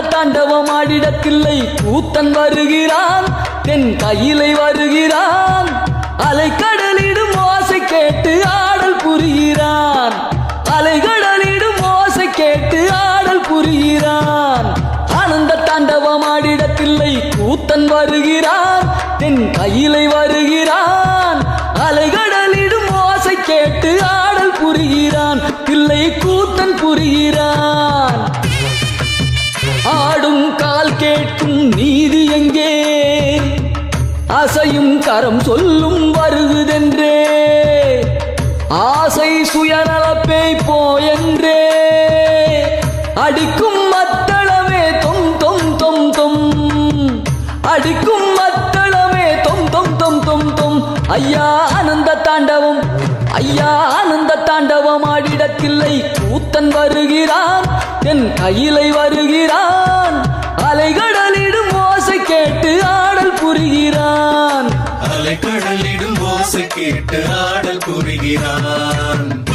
தாண்டவம் ஆடிடத்தில்லை கூத்தன் வருகிறான் தென் கையிலை வருகிறான். அலைக்கடலிடும் ஓசை கேட்டு ஆடல் புரிகிறான். அலைகடலிடும் ஓசை கேட்டு ஆடல் புரிகிறான். ஆனந்த தாண்டவம் ஆடிடத்தில்லை கூத்தன் வருகிறான் தென் கையிலை வருகிறான். அலைகடலிடும் ஓசை கேட்டு ஆடல் புரிகிறான். இல்லை கூத்தன் புரிகிறான். ஆடும் கால் கேட்கும் நீதி எங்கே? அசையும் கரம் சொல்லும் வருகுதென்றே. ஆசை சுயநலப்பே போயென்றே. அடிக்கும் மத்தளமே தொம் தொம் தொம் தொம். அடிக்கும் மத்தளமே தொம் தொம் தொம் தொம் தொம். ஐயா ஆனந்த தாண்டவம். ஐயா ஆனந்த தாண்டவம் ஆடிடத்தில்லை கூத்தன் வருகிறான் என் கையிலை வருகிறான். புரிகிறான் ஓசை கேட்டு ஆடல் புரிகிறான்.